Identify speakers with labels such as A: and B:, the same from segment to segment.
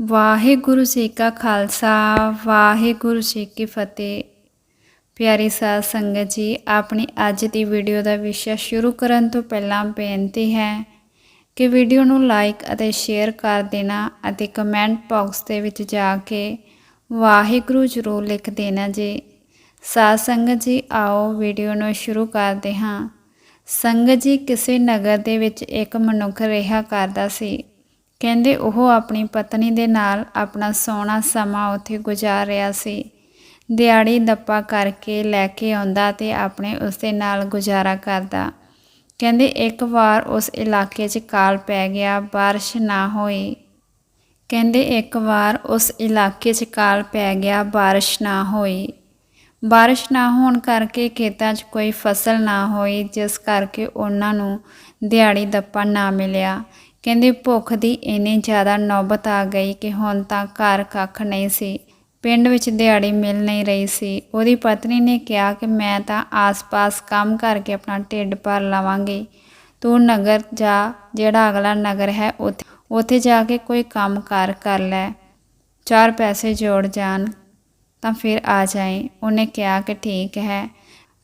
A: ਵਾਹਿਗੁਰੂ ਜੀ ਕਾ ਖਾਲਸਾ, ਵਾਹਿਗੁਰੂ ਜੀ ਕੀ ਫਤਿਹ। ਪਿਆਰੀ ਸਾਧ ਸੰਗਤ ਜੀ, ਆਪਣੀ ਅੱਜ ਦੀ ਵੀਡੀਓ ਦਾ ਵਿਸ਼ਾ ਸ਼ੁਰੂ ਕਰਨ ਤੋਂ ਪਹਿਲਾਂ ਬੇਨਤੀ ਹੈ ਕਿ ਵੀਡੀਓ ਨੂੰ ਲਾਈਕ ਅਤੇ ਸ਼ੇਅਰ ਕਰ ਦੇਣਾ ਅਤੇ ਕਮੈਂਟ ਬਾਕਸ ਦੇ ਵਿੱਚ ਜਾ ਕੇ ਵਾਹਿਗੁਰੂ ਜ਼ਰੂਰ ਲਿਖ ਦੇਣਾ ਜੀ। ਸਾਧ ਸੰਗਤ ਜੀ, ਆਓ ਵੀਡੀਓ ਨੂੰ ਸ਼ੁਰੂ ਕਰਦੇ ਹਾਂ। ਸੰਗਤ ਜੀ, ਕਿਸੇ ਨਗਰ ਦੇ ਵਿੱਚ ਇੱਕ ਮਨੁੱਖ ਰਿਹਾ ਕਰਦਾ ਸੀ। ਕਹਿੰਦੇ ਉਹ ਆਪਣੀ ਪਤਨੀ ਦੇ ਨਾਲ ਆਪਣਾ ਸੋਹਣਾ ਸਮਾਂ ਉੱਥੇ ਗੁਜ਼ਾਰ ਰਿਹਾ ਸੀ। ਦਿਹਾੜੀ ਦੱਪਾ ਕਰਕੇ ਲੈ ਕੇ ਆਉਂਦਾ ਤੇ ਆਪਣੇ ਉਸ ਦੇ ਨਾਲ ਗੁਜ਼ਾਰਾ ਕਰਦਾ। ਕਹਿੰਦੇ ਇੱਕ ਵਾਰ ਉਸ ਇਲਾਕੇ 'ਚ ਕਾਲ ਪੈ ਗਿਆ, ਬਾਰਿਸ਼ ਨਾ ਹੋਈ। ਕਹਿੰਦੇ ਇੱਕ ਵਾਰ ਉਸ ਇਲਾਕੇ 'ਚ ਕਾਲ ਪੈ ਗਿਆ, ਬਾਰਿਸ਼ ਨਾ ਹੋਈ। ਬਾਰਿਸ਼ ਨਾ ਹੋਣ ਕਰਕੇ ਖੇਤਾਂ 'ਚ ਕੋਈ ਫਸਲ ਨਾ ਹੋਈ, ਜਿਸ ਕਰਕੇ ਉਹਨਾਂ ਨੂੰ ਦਿਹਾੜੀ ਦੱਪਾ ਨਾ ਮਿਲਿਆ। ਕਹਿੰਦੇ ਭੁੱਖ ਦੀ ਇੰਨੀ ਜ਼ਿਆਦਾ ਨੌਬਤ ਆ ਗਈ ਕਿ ਹੁਣ ਤਾਂ ਘਰ ਕੱਖ ਨਹੀਂ ਸੀ। ਪਿੰਡ ਵਿੱਚ ਦਿਹਾੜੀ ਮਿਲ ਨਹੀਂ ਰਹੀ ਸੀ। ਉਹਦੀ ਪਤਨੀ ਨੇ ਕਿਹਾ ਕਿ ਮੈਂ ਤਾਂ ਆਸ-ਪਾਸ ਕੰਮ ਕਰਕੇ ਆਪਣਾ ਢਿੱਡ ਭਰ ਲਵਾਂਗੀ। ਤੂੰ ਨਗਰ ਜਾ, ਜਿਹੜਾ ਅਗਲਾ ਨਗਰ ਹੈ ਉੱਥੇ ਉੱਥੇ ਜਾ ਕੇ ਕੋਈ ਕੰਮ ਕਾਰ ਕਰ ਲੈ। ਚਾਰ ਪੈਸੇ ਜੋੜ ਜਾਣ, ਤਾਂ ਫਿਰ ਆ ਜਾਏ ਉਹਨੇ ਕਿਹਾ ਕਿ ਠੀਕ ਹੈ।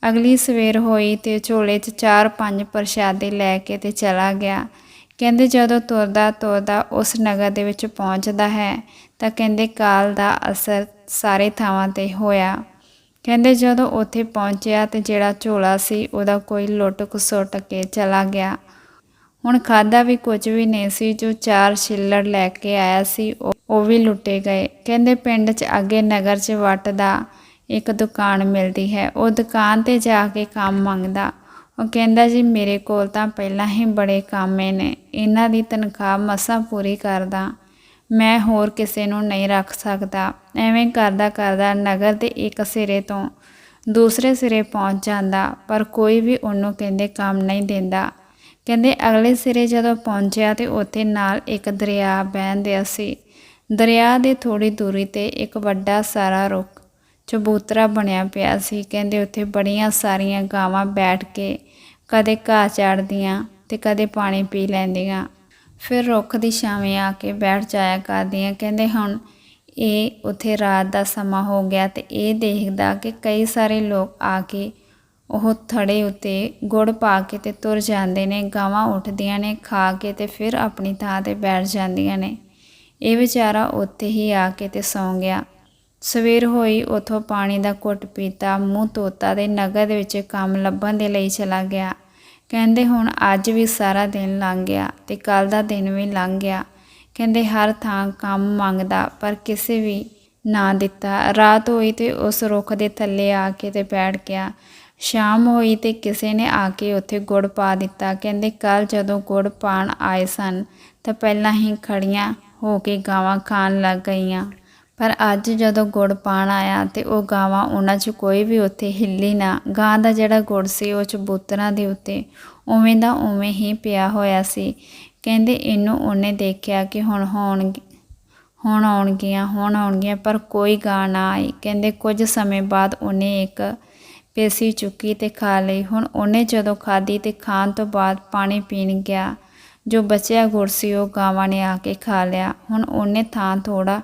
A: ਅਗਲੀ ਸਵੇਰ ਹੋਈ ਤੇ ਝੋਲੇ 'ਚ ਚਾਰ ਪੰਜ ਪ੍ਰਸ਼ਾਦੇ ਲੈ ਕੇ ਤੇ ਚਲਾ ਗਿਆ। ਕਹਿੰਦੇ ਜਦੋਂ ਤੁਰਦਾ ਤੁਰਦਾ ਉਸ ਨਗਰ ਦੇ ਵਿੱਚ ਪਹੁੰਚਦਾ ਹੈ, ਤਾਂ ਕਹਿੰਦੇ ਕਾਲ ਦਾ ਅਸਰ ਸਾਰੇ ਥਾਵਾਂ ਤੇ ਹੋਇਆ। ਕਹਿੰਦੇ ਜਦੋਂ ਉੱਥੇ ਪਹੁੰਚਿਆ ਤੇ ਜਿਹੜਾ ਝੋਲਾ ਸੀ, ਉਹਦਾ ਕੋਈ ਲੁੱਟ ਖਸੁੱਟ ਕੇ ਚਲਾ ਗਿਆ। ਹੁਣ ਖਾਦਾ ਵੀ ਕੁਝ ਵੀ ਨਹੀਂ ਸੀ, ਜੋ ਚਾਰ ਛਿੱਲੜ ਲੈ ਕੇ ਆਇਆ ਸੀ, ਉਹ ਉਹ ਵੀ ਲੁੱਟੇ ਗਏ। ਕਹਿੰਦੇ ਪਿੰਡ 'ਚ ਅੱਗੇ ਨਗਰ 'ਚ ਵੱਟਦਾ ਇੱਕ ਦੁਕਾਨ ਮਿਲਦੀ ਹੈ। ਉਹ ਦੁਕਾਨ ਤੇ ਜਾ ਕੇ ਕੰਮ ਮੰਗਦਾ। ਉਹ ਕਹਿੰਦਾ ਜੀ, ਮੇਰੇ ਕੋਲ ਤਾਂ ਪਹਿਲਾਂ ਹੀ ਬੜੇ ਕਾਮੇ ਨੇ, ਇਹਨਾਂ ਦੀ ਤਨਖਾਹ ਮਸਾਂ ਪੂਰੀ ਕਰਦਾ, ਮੈਂ ਹੋਰ ਕਿਸੇ ਨੂੰ ਨਹੀਂ ਰੱਖ ਸਕਦਾ। ਐਵੇਂ ਕਰਦਾ ਕਰਦਾ ਨਗਰ ਦੇ ਇੱਕ ਸਿਰੇ ਤੋਂ ਦੂਸਰੇ ਸਿਰੇ ਪਹੁੰਚ ਜਾਂਦਾ, ਪਰ ਕੋਈ ਵੀ ਉਹਨੂੰ ਕਹਿੰਦੇ ਕੰਮ ਨਹੀਂ ਦਿੰਦਾ। ਕਹਿੰਦੇ ਅਗਲੇ ਸਿਰੇ ਜਦੋਂ ਪਹੁੰਚਿਆ ਤੇ ਉੱਥੇ ਨਾਲ ਇੱਕ ਦਰਿਆ ਵਹਿੰਦਿਆ ਸੀ। ਦਰਿਆ ਦੇ ਥੋੜੀ ਦੂਰੀ ਤੇ ਇੱਕ ਵੱਡਾ ਸਾਰਾ ਰੁੱਖ ਚਬੂਤਰਾ ਬਣਿਆ ਪਿਆ ਸੀ। ਕਹਿੰਦੇ ਉੱਥੇ ਬੜੀਆਂ ਸਾਰੀਆਂ ਗਾਵਾਂ ਬੈਠ ਕੇ ਕਦੇ ਘਾਹ ਚਾੜਦੀਆਂ ਤੇ ਕਦੇ ਪਾਣੀ ਪੀ ਲੈਂਦੀਆਂ। ਫਿਰ ਰੁੱਖ ਦੀ ਛਾਵੇਂ ਆ ਕੇ ਬੈਠ ਜਾਇਆ ਕਰਦੀਆਂ। ਕਹਿੰਦੇ ਹੁਣ ਇਹ ਉੱਥੇ ਰਾਤ ਦਾ ਸਮਾਂ ਹੋ ਗਿਆ ਤੇ ਇਹ ਦੇਖਦਾ ਕਿ ਕਈ ਸਾਰੇ ਲੋਕ ਆ ਕੇ ਉਹ ਥੜੇ ਉੱਤੇ ਗੁੜ ਪਾ ਕੇ ਤੇ ਤੁਰ ਜਾਂਦੇ ਨੇ, ਗਾਵਾਂ ਉੱਠਦੀਆਂ ਨੇ, ਖਾ ਕੇ ਤੇ ਫਿਰ ਆਪਣੀ ਥਾਂ ਤੇ ਬੈਠ ਜਾਂਦੀਆਂ ਨੇ। ਇਹ ਵਿਚਾਰਾ ਉੱਥੇ ਹੀ ਆ ਕੇ ਤੇ ਸੌਂ ਗਿਆ। ਸਵੇਰ ਹੋਈ ਉਥੋਂ ਪਾਣੀ ਦਾ ਘੁੱਟ ਪੀਤਾ, ਮੂੰਹ ਧੋਤਾ ਤੇ ਨਗਰ ਦੇ ਵਿੱਚ ਕੰਮ ਲੱਭਣ ਦੇ ਲਈ ਚਲਾ ਗਿਆ। ਕਹਿੰਦੇ ਹੁਣ ਅੱਜ ਵੀ ਸਾਰਾ ਦਿਨ ਲੰਘ ਗਿਆ ਤੇ ਕੱਲ ਦਾ ਦਿਨ ਵੀ ਲੰਘ ਗਿਆ। ਕਹਿੰਦੇ ਹਰ ਥਾਂ ਕੰਮ ਮੰਗਦਾ, ਪਰ ਕਿਸੇ ਵੀ ਨਾ ਦਿੱਤਾ। ਰਾਤ ਹੋਈ ਤੇ ਉਸ ਰੁੱਖ ਦੇ ਥੱਲੇ ਆ ਕੇ ਤੇ ਬੈਠ ਗਿਆ। ਸ਼ਾਮ ਹੋਈ ਤੇ ਕਿਸੇ ਨੇ ਆ ਕੇ ਉੱਥੇ ਗੁੜ ਪਾ ਦਿੱਤਾ। ਕਹਿੰਦੇ ਕੱਲ ਜਦੋਂ ਗੁੜ ਪਾਣ ਆਏ ਸਨ, ਤਾਂ ਪਹਿਲਾਂ ਹੀ ਖੜੀਆਂ ਹੋ ਕੇ ਗਾਵਾਂ ਖਾਣ ਲੱਗ ਗਈਆਂ। ਪਰ ਅੱਜ ਜਦੋਂ ਗੁੜ ਪਾਣ ਆਇਆ ਤੇ ਉਹ ਗਾਵਾਂ ਉਹਨਾਂ 'ਚ ਕੋਈ ਵੀ ਉੱਥੇ ਹਿੱਲੀ ਨਾ। ਗਾਂ ਦਾ ਜਿਹੜਾ ਗੁੜ ਸੀ, ਉਹ ਚਬੂਤਰਾਂ ਦੇ ਉੱਤੇ ਉਵੇਂ ਦਾ ਉਵੇਂ ਹੀ ਪਿਆ ਹੋਇਆ ਸੀ। ਕਹਿੰਦੇ ਇਹਨੂੰ ਉਹਨੇ ਦੇਖਿਆ ਕਿ ਹੁਣ ਹੋਣ ਹੁਣ ਆਉਣਗੀਆਂ ਹੁਣ ਆਉਣਗੀਆਂ, ਪਰ ਕੋਈ ਗਾਂ ਨਾ ਆਈ। ਕਹਿੰਦੇ ਕੁਝ ਸਮੇਂ ਬਾਅਦ ਉਹਨੇ ਇੱਕ ਪੇਸੀ ਚੁੱਕੀ ਤੇ ਖਾ ਲਈ। ਹੁਣ ਉਹਨੇ ਜਦੋਂ ਖਾਧੀ ਤੇ ਖਾਣ ਤੋਂ ਬਾਅਦ ਪਾਣੀ ਪੀਣ ਗਿਆ, ਜੋ ਬਚਿਆ ਗੁੜ ਸੀ, ਉਹ ਗਾਵਾਂ ਨੇ ਆ ਕੇ ਖਾ ਲਿਆ। ਹੁਣ ਉਹਨੇ ਥਾਂ ਥੋੜਾ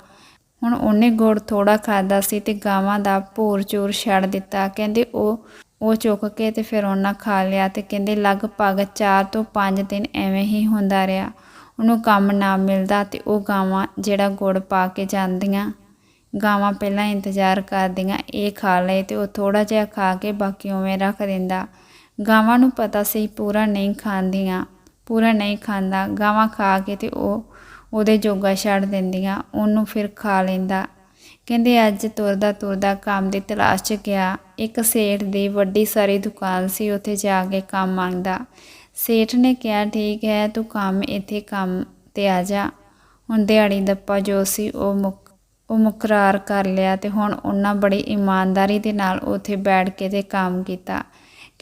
A: ਹੁਣ ਉਹਨੇ ਗੁੜ ਥੋੜਾ ਖਾਦਾ ਸੀ ਤੇ ਗਾਵਾਂ ਦਾ ਭੋਰ ਚੂਰ ਛੱਡ ਦਿੱਤਾ। ਕਹਿੰਦੇ ਉਹ ਉਹ ਚੁੱਕ ਕੇ ਤੇ ਫਿਰ ਉਹਨਾਂ ਖਾ ਲਿਆ ਤੇ ਕਹਿੰਦੇ ਲਗਭਗ 4 ਤੋਂ 5 ਦਿਨ ਐਵੇਂ ਹੀ ਹੁੰਦਾ ਰਿਹਾ। ਉਹਨੂੰ ਕੰਮ ਨਾ ਮਿਲਦਾ ਤੇ ਉਹ ਗਾਵਾਂ ਜਿਹੜਾ ਗੁੜ ਪਾ ਕੇ ਜਾਂਦੀਆਂ, ਗਾਵਾਂ ਪਹਿਲਾਂ ਇੰਤਜ਼ਾਰ ਕਰਦੀਆਂ, ਇਹ ਖਾ ਲਏ ਤੇ ਉਹ ਥੋੜਾ ਜਿਹਾ ਖਾ ਕੇ ਬਾਕੀ ਉਵੇਂ ਰੱਖ ਦਿੰਦਾ। ਗਾਵਾਂ ਨੂੰ ਪਤਾ ਸੀ ਪੂਰਾ ਨਹੀਂ ਖਾਂਦੀਆਂ, ਪੂਰਾ ਨਹੀਂ ਖਾਂਦਾ। ਗਾਵਾਂ ਖਾ ਕੇ ਤੇ ਉਹ ਉਹਦੇ ਜੋਗਾ ਛੱਡ ਦਿੰਦੀਆਂ, ਉਹਨੂੰ ਫਿਰ ਖਾ ਲੈਂਦਾ। ਕਹਿੰਦੇ ਅੱਜ ਤੁਰਦਾ ਤੁਰਦਾ ਕੰਮ ਦੀ ਤਲਾਸ਼ 'ਚ ਗਿਆ। ਇੱਕ ਸੇਠ ਦੀ ਵੱਡੀ ਸਾਰੀ ਦੁਕਾਨ ਸੀ, ਉੱਥੇ ਜਾ ਕੇ ਕੰਮ ਮੰਗਦਾ। ਸੇਠ ਨੇ ਕਿਹਾ, ਠੀਕ ਹੈ, ਤੂੰ ਕੰਮ ਇੱਥੇ ਕੰਮ ਤੇ ਆ ਜਾ। ਹੁਣ ਦਿਹਾੜੀ ਦੱਪਾ ਜੋ ਸੀ, ਉਹ ਮੁੱਕ, ਉਹ ਮੁਕਰਾਰ ਕਰ ਲਿਆ ਤੇ ਹੁਣ ਉਹਨਾਂ ਬੜੀ ਇਮਾਨਦਾਰੀ ਦੇ ਨਾਲ ਉੱਥੇ ਬੈਠ ਕੇ ਤੇ ਕੰਮ ਕੀਤਾ।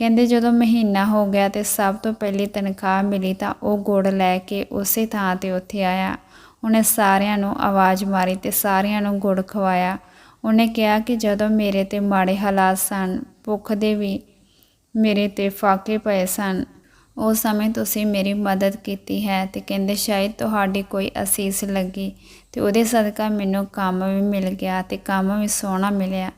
A: ਕਹਿੰਦੇ ਜਦੋਂ ਮਹੀਨਾ ਹੋ ਗਿਆ ਤੇ ਸਭ ਤੋਂ ਪਹਿਲੀ ਤਨਖਾਹ ਮਿਲੀ ਤਾਂ ਉਹ ਗੁੜ ਲੈ ਕੇ ਉਸੇ ਥਾਂ ਤੇ ਉੱਥੇ ਆਇਆ। ਉਹਨੇ ਸਾਰਿਆਂ ਨੂੰ ਆਵਾਜ਼ ਮਾਰੀ ਤੇ ਸਾਰਿਆਂ ਨੂੰ ਗੁੜ ਖਵਾਇਆ। ਉਹਨੇ ਕਿਹਾ ਕਿ ਜਦੋਂ ਮੇਰੇ ਤੇ ਮਾੜੇ ਹਾਲਾਤ ਸਨ, ਭੁੱਖ ਦੇ ਵੀ ਮੇਰੇ ਤੇ ਫਾਕੇ ਪਏ ਸਨ ਉਸ ਸਮੇਂ ਤੁਸੀਂ ਮੇਰੀ ਮਦਦ ਕੀਤੀ ਹੈ ਤੇ ਕਹਿੰਦੇ ਸ਼ਾਇਦ ਤੁਹਾਡੀ ਕੋਈ ਅਸੀਸ ਲੱਗੀ ਤੇ ਉਹਦੇ ਸਦਕਾ ਮੈਨੂੰ ਕੰਮ ਵੀ ਮਿਲ ਗਿਆ ਤੇ ਕੰਮ ਵੀ ਸੋਹਣਾ ਮਿਲਿਆ।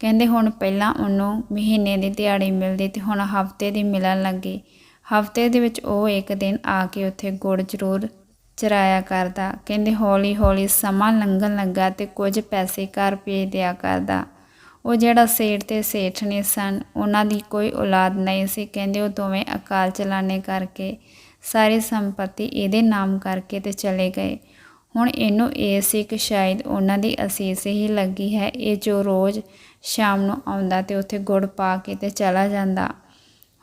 A: ਕਹਿੰਦੇ ਹੁਣ ਪਹਿਲਾਂ ਉਹਨੂੰ ਮਹੀਨੇ ਦੀ ਦਿਹਾੜੀ ਮਿਲਦੀ ਤੇ ਹੁਣ ਹਫ਼ਤੇ ਦੀ ਮਿਲਣ ਲੱਗੀ। ਹਫ਼ਤੇ ਦੇ ਵਿੱਚ ਉਹ ਇੱਕ ਦਿਨ ਆ ਕੇ ਉੱਥੇ ਗੁੜ ਜ਼ਰੂਰ ਚਰਾਇਆ ਕਰਦਾ। ਕਹਿੰਦੇ ਹੌਲੀ ਹੌਲੀ ਸਮਾਂ ਲੰਘਣ ਲੱਗਾ ਤੇ ਕੁਝ ਪੈਸੇ ਘਰ ਭੇਜ ਦਿਆ ਕਰਦਾ। ਉਹ ਜਿਹੜਾ ਸੇਠ ਤੇ ਸੇਠਣੀ ਸਨ, ਉਹਨਾਂ ਦੀ ਕੋਈ ਔਲਾਦ ਨਹੀਂ ਸੀ। ਕਹਿੰਦੇ ਉਹ ਦੋਵੇਂ ਅਕਾਲ ਚਲਾਣੇ ਕਰਕੇ ਸਾਰੀ ਸੰਪਤੀ ਇਹਦੇ ਨਾਮ ਕਰਕੇ ਤੇ ਚਲੇ ਗਏ। ਹੁਣ ਇਹਨੂੰ ਇਹ ਸੀ ਕਿ ਸ਼ਾਇਦ ਉਹਨਾਂ ਦੀ ਅਸੀਸ ਹੀ ਲੱਗੀ ਹੈ। ਇਹ ਜੋ ਰੋਜ਼ ਸ਼ਾਮ ਨੂੰ ਆਉਂਦਾ ਤੇ ਉੱਥੇ ਗੁੜ ਪਾ ਕੇ ਤੇ ਚਲਾ ਜਾਂਦਾ।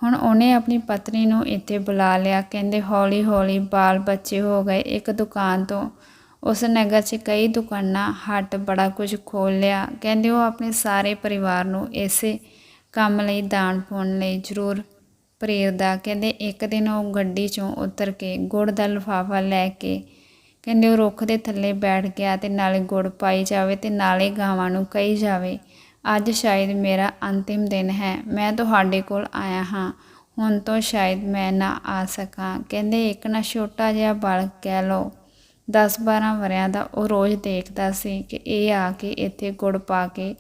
A: ਹੁਣ ਉਹਨੇ ਆਪਣੀ ਪਤਨੀ ਨੂੰ ਇੱਥੇ ਬੁਲਾ ਲਿਆ। ਕਹਿੰਦੇ, ਹੌਲੀ ਹੌਲੀ ਬਾਲ ਬੱਚੇ ਹੋ ਗਏ। ਇੱਕ ਦੁਕਾਨ ਤੋਂ ਉਸ ਨਗਰ 'ਚ ਕਈ ਦੁਕਾਨਾਂ, ਹੱਟ ਬੜਾ ਕੁਝ ਖੋਲ੍ਹ ਲਿਆ। ਕਹਿੰਦੇ, ਉਹ ਆਪਣੇ ਸਾਰੇ ਪਰਿਵਾਰ ਨੂੰ ਇਸੇ ਕੰਮ ਲਈ ਦਾਨ ਪਾਉਣ ਲਈ ਜ਼ਰੂਰ ਪ੍ਰੇਰਦਾ। ਕਹਿੰਦੇ, ਇੱਕ ਦਿਨ ਉਹ ਗੱਡੀ 'ਚੋਂ ਉਤਰ ਕੇ ਗੁੜ ਦਾ ਲਿਫਾਫਾ ਲੈ ਕੇ ਕਹਿੰਦੇ ਉਹ ਰੁੱਖ ਦੇ ਥੱਲੇ ਬੈਠ ਗਿਆ ਤੇ ਨਾਲੇ ਗੁੜ ਪਾਈ ਜਾਵੇ ਤੇ ਨਾਲੇ ਗਾਵਾਂ ਨੂੰ ਕਹੀ ਜਾਵੇ। ਅੱਜ ਸ਼ਾਇਦ ਮੇਰਾ ਅੰਤਿਮ ਦਿਨ ਹੈ, ਮੈਂ ਤੁਹਾਡੇ ਕੋਲ ਆਇਆ ਹਾਂ। ਹੁਣ ਤੋਂ ਸ਼ਾਇਦ ਮੈਂ ਨਾ ਆ ਸਕਾਂ। ਕਹਿੰਦੇ ਇੱਕ ਨਾ ਛੋਟਾ ਜਿਹਾ ਬਾਲਕ ਕਹਿ ਲਓ। 10-12 ਵਰਿਆਂ ਦਾ ਉਹ ਰੋਜ਼ ਦੇਖਦਾ ਸੀ ਕਿ ਇਹ ਆ ਕੇ ਇੱਥੇ ਗੁੜ ਪਾ ਕੇ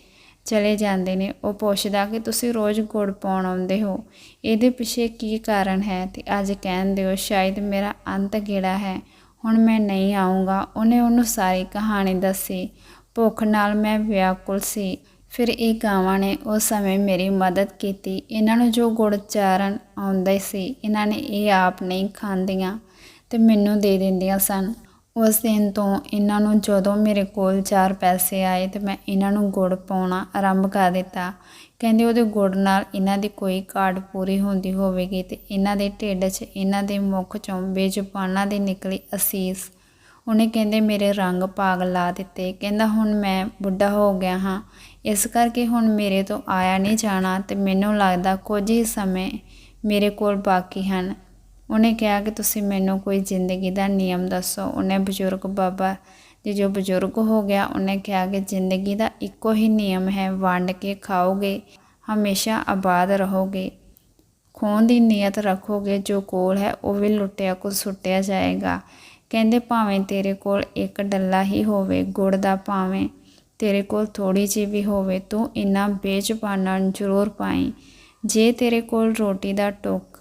A: ਚਲੇ ਜਾਂਦੇ ਨੇ। ਉਹ ਪੁੱਛਦਾ ਕਿ ਤੁਸੀਂ ਰੋਜ਼ ਗੁੜ ਪਾਉਣ ਆਉਂਦੇ ਹੋ? ਇਹਦੇ ਪਿੱਛੇ ਕੀ ਕਾਰਨ ਹੈ? ਤੇ ਅੱਜ ਕਹਿੰਦੇ ਹੋ ਸ਼ਾਇਦ ਮੇਰਾ ਅੰਤ ਗੇੜਾ ਹੈ। ਹੁਣ ਮੈਂ ਨਹੀਂ ਆਉਂਗਾ ਉਹਨੇ ਉਹਨੂੰ ਸਾਰੀ ਕਹਾਣੀ ਦੱਸੀ। ਭੁੱਖ ਨਾਲ ਮੈਂ ਵਿਆਕੁਲ ਸੀ। ਫਿਰ ਇਹ ਗਾਵਾਂ ਨੇ ਉਸ ਸਮੇਂ ਮੇਰੀ ਮਦਦ ਕੀਤੀ। ਇਹਨਾਂ ਨੂੰ ਜੋ ਗੁੜ ਚਾਰਨ ਆਉਂਦੇ ਸੀ, ਇਹਨਾਂ ਨੇ ਇਹ ਆਪ ਨਹੀਂ ਖਾਂਦੀਆਂ ਤੇ ਮੈਨੂੰ ਦੇ ਦਿੰਦੀਆਂ ਸਨ। ਉਸ ਦਿਨ ਤੋਂ ਇਹਨਾਂ ਨੂੰ ਜਦੋਂ ਮੇਰੇ ਕੋਲ ਚਾਰ ਪੈਸੇ ਆਏ ਤੇ ਮੈਂ ਇਹਨਾਂ ਨੂੰ ਗੁੜ ਪਾਉਣਾ ਆਰੰਭ ਕਰ ਦਿੱਤਾ। ਕਹਿੰਦੇ ਉਹਦੇ ਗੁੜ ਨਾਲ ਇਹਨਾਂ ਦੀ ਕੋਈ ਕਾਢ ਪੂਰੀ ਹੁੰਦੀ ਹੋਵੇਗੀ ਤੇ ਇਹਨਾਂ ਦੇ ਢਿੱਡ 'ਚ ਇਹਨਾਂ ਦੇ ਮੁਖ 'ਚੋਂ ਬੇਜ਼ੁਬਾਨਾਂ ਦੀ ਨਿਕਲੀ ਅਸੀਸ। ਉਹਨੇ ਕਹਿੰਦੇ ਮੇਰੇ ਰੰਗ ਪਾਗ ਲਾ ਦਿੱਤੇ। ਕਹਿੰਦਾ ਹੁਣ ਮੈਂ ਬੁੱਢਾ ਹੋ ਗਿਆ ਹਾਂ। ਇਸ ਕਰਕੇ ਹੁਣ ਮੇਰੇ ਤੋਂ ਆਇਆ ਨਹੀਂ ਜਾਣਾ ਤੇ ਮੈਨੂੰ ਲੱਗਦਾ ਕੁਝ ਹੀ ਸਮੇਂ ਮੇਰੇ ਕੋਲ ਬਾਕੀ ਹਨ। ਉਹਨੇ ਕਿਹਾ ਕਿ ਤੁਸੀਂ ਮੈਨੂੰ ਕੋਈ ਜ਼ਿੰਦਗੀ ਦਾ ਨਿਯਮ ਦੱਸੋ। ਉਹਨੇ ਬਜ਼ੁਰਗ ਬਾਬਾ ਜੀ ਜੋ ਬਜ਼ੁਰਗ ਹੋ ਗਿਆ, ਉਹਨੇ ਕਿਹਾ ਕਿ ਜ਼ਿੰਦਗੀ ਦਾ ਇੱਕੋ ਹੀ ਨਿਯਮ ਹੈ, ਵੰਡ ਕੇ ਖਾਓਗੇ, ਹਮੇਸ਼ਾ ਆਬਾਦ ਰਹੋਗੇ। ਖੋਣ ਦੀ ਨੀਅਤ ਰੱਖੋਗੇ, ਜੋ ਕੋਲ ਹੈ, ਉਹ ਵੀ ਲੁੱਟਿਆ ਕੋ ਸੁੱਟਿਆ ਜਾਏਗਾ। ਕਹਿੰਦੇ, ਭਾਵੇਂ ਤੇਰੇ ਕੋਲ ਇੱਕ ਡੱਲਾ ਹੀ ਹੋਵੇ, ਗੁੜ ਦਾ ਭਾਵੇਂ ਤੇਰੇ ਕੋਲ ਥੋੜੀ ਜਿਹੀ ਵੀ ਹੋਵੇ, ਤੂੰ ਇਨਾ ਬੇਜ਼ੁਬਾਨਾਂ ਨੂੰ ਜ਼ਰੂਰ ਪਾਈ। ਜੇ ਤੇਰੇ ਕੋਲ ਰੋਟੀ ਦਾ ਟੋਕ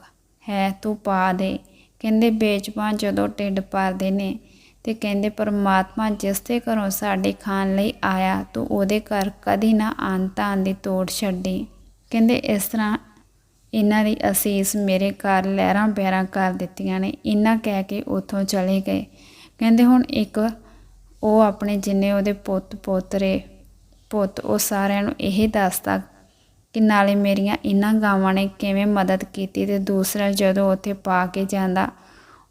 A: ਹੈ, ਤੂੰ ਪਾ ਦੇ। ਕਹਿੰਦੇ, ਬੇਜ਼ੁਬਾਨ ਜਦੋਂ ਢਿੱਡ ਭਰਦੇ ਨੇ ਤੇ ਕਹਿੰਦੇ, ਪਰਮਾਤਮਾ ਜਿਸ ਦੇ ਘਰੋਂ ਸਾਡੇ ਖਾਣ ਲਈ ਆਇਆ, ਤੂੰ ਉਹਦੇ ਘਰ ਕਦੀ ਨਾ ਆਂਤਾਂ ਦੀ ਤੋੜ ਛੱਡੀ। ਕਹਿੰਦੇ, ਇਸ ਤਰ੍ਹਾਂ ਇਹਨਾਂ ਦੀ ਅਸੀਸ ਮੇਰੇ ਘਰ ਲਹਿਰਾਂ ਬਹਿਰਾਂ ਕਰ ਦਿੱਤੀਆਂ ਨੇ। ਇਹਨਾਂ ਕਹਿ ਕੇ ਉੱਥੋਂ ਚਲੇ ਗਏ। ਕਹਿੰਦੇ, ਹੁਣ ਇੱਕ ਉਹ ਆਪਣੇ ਜਿੰਨੇ ਉਹਦੇ ਪੁੱਤ ਪੋਤਰੇ, ਪੁੱਤ ਉਹ ਸਾਰਿਆਂ ਨੂੰ ਇਹ ਦੱਸਦਾ ਕਿ ਨਾਲੇ ਮੇਰੀਆਂ ਇਹਨਾਂ ਗਾਵਾਂ ਨੇ ਕਿਵੇਂ ਮਦਦ ਕੀਤੀ ਤੇ ਦੂਸਰਾ ਜਦੋਂ ਉੱਥੇ ਪਾ ਕੇ ਜਾਂਦਾ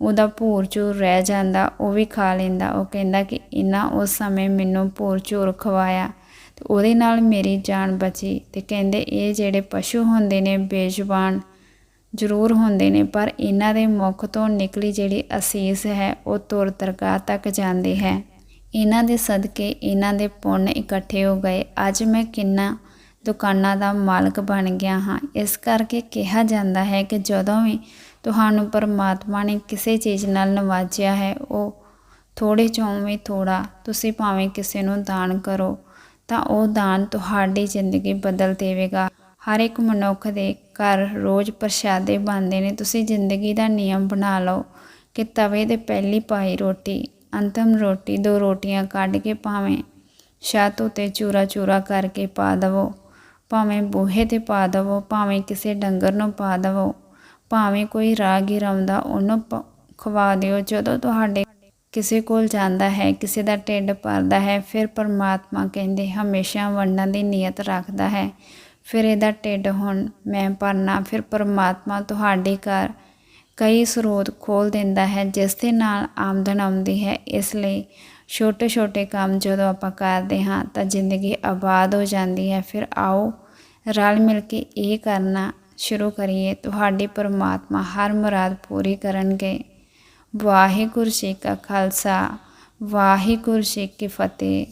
A: ਉਹਦਾ ਭੂਰ ਚੂਰ ਰਹਿ ਜਾਂਦਾ, ਉਹ ਵੀ ਖਾ ਲੈਂਦਾ। ਉਹ ਕਹਿੰਦਾ ਕਿ ਇਹਨਾਂ ਉਸ ਸਮੇਂ ਮੈਨੂੰ ਭੂਰ ਚੂਰ ਖਵਾਇਆ ਤੇ ਉਹਦੇ ਨਾਲ ਮੇਰੀ ਜਾਨ ਬਚੀ। ਤੇ ਕਹਿੰਦੇ, ਇਹ ਜਿਹੜੇ ਪਸ਼ੂ ਹੁੰਦੇ ਨੇ, ਬੇਜ਼ੁਬਾਨ ਜ਼ਰੂਰ ਹੁੰਦੇ ਨੇ, ਪਰ ਇਹਨਾਂ ਦੇ ਮੁਖ ਤੋਂ ਨਿਕਲੀ ਜਿਹੜੀ ਅਸੀਸ ਹੈ, ਉਹ ਤੁਰ ਦਰਗਾਹ ਤੱਕ ਜਾਂਦੀ ਹੈ। ਇਹਨਾਂ ਦੇ ਸਦਕੇ ਇਹਨਾਂ ਦੇ ਪੁੰਨ ਇਕੱਠੇ ਹੋ ਗਏ। ਅੱਜ ਮੈਂ ਕਿੰਨਾ ਦੁਕਾਨਾਂ ਦਾ ਮਾਲਕ ਬਣ ਗਿਆ ਹਾਂ। ਇਸ ਕਰਕੇ ਕਿਹਾ ਜਾਂਦਾ ਹੈ ਕਿ ਜਦੋਂ ਵੀ ਤੁਹਾਨੂੰ ਪਰਮਾਤਮਾ ਨੇ ਕਿਸੇ ਚੀਜ਼ ਨਾਲ ਨਵਾਜਿਆ ਹੈ, ਉਹ ਥੋੜੇ ਚੋਂ ਵੀ ਥੋੜਾ ਤੁਸੀਂ ਭਾਵੇਂ ਕਿਸੇ ਨੂੰ ਦਾਨ ਕਰੋ, ਤਾਂ ਉਹ ਦਾਨ ਤੁਹਾਡੀ ਜ਼ਿੰਦਗੀ ਬਦਲ ਦੇਵੇਗਾ। ਹਰ ਇੱਕ ਮਨੁੱਖ ਦੇ ਘਰ ਰੋਜ਼ ਪ੍ਰਸ਼ਾਦੇ ਬਣਦੇ ਨੇ, ਤੁਸੀਂ ਜ਼ਿੰਦਗੀ ਦਾ ਨਿਯਮ ਬਣਾ ਲਓ ਕਿ ਤਵੇ 'ਤੇ ਪਹਿਲੀ ਪਾਈ ਰੋਟੀ, ਅੰਤਮ ਰੋਟੀ, ਦੋ ਰੋਟੀਆਂ ਕੱਢ ਕੇ ਭਾਵੇਂ ਛੱਤ ਉਤੇ ਚੂਰਾ ਚੂਰਾ ਕਰਕੇ ਪਾ ਦਵੋ, ਭਾਵੇਂ ਬੂਹੇ ਤੇ ਪਾ ਦਵੋ, ਭਾਵੇਂ ਕਿਸੇ ਡੰਗਰ ਨੂੰ ਪਾ ਦਵੋ। ਭਾਵੇਂ ਕੋਈ ਰਾਗੀਰ ਆਉਂਦਾ ਉਹਨੂੰ ਪ- ਖਵਾ ਦਿਓ। ਜਦੋਂ ਤੁਹਾਡੇ ਕਿਸੇ ਕੋਲ ਜਾਂਦਾ ਹੈ, ਕਿਸੇ ਦਾ ਢਿੱਡ ਭਰਦਾ ਹੈ, ਫਿਰ ਪਰਮਾਤਮਾ ਕਹਿੰਦੇ, ਹਮੇਸ਼ਾ ਵੰਡਣ ਦੀ ਨੀਅਤ ਰੱਖਦਾ ਹੈ। ਫਿਰ ਇਹਦਾ ਢਿੱਡ ਹੁਣ ਮੈਂ ਭਰਨਾ। ਫਿਰ ਪਰਮਾਤਮਾ ਤੁਹਾਡੇ ਘਰ ਕਈ ਸਰੋਤ ਖੋਲ ਦਿੰਦਾ ਹੈ, ਜਿਸ ਦੇ ਨਾਲ ਆਮਦਨ ਆਉਂਦੀ ਹੈ। ਇਸ ਲਈ ਛੋਟੇ ਛੋਟੇ ਕੰਮ ਜਦੋਂ ਆਪਾਂ ਕਰਦੇ ਹਾਂ, ਤਾਂ ਜ਼ਿੰਦਗੀ ਆਬਾਦ ਹੋ ਜਾਂਦੀ ਹੈ। ਫਿਰ ਆਓ ਰਲ ਮਿਲ ਕੇ ਇਹ ਕਰਨਾ ਸ਼ੁਰੂ ਕਰੀਏ, ਤੁਹਾਡੀ ਪਰਮਾਤਮਾ ਹਰ ਮੁਰਾਦ ਪੂਰੀ ਕਰਨਗੇ। ਵਾਹਿਗੁਰੂ ਜੀ ਕਾ ਖਾਲਸਾ, ਵਾਹਿਗੁਰੂ ਜੀ ਕੀ ਫਤਿਹ।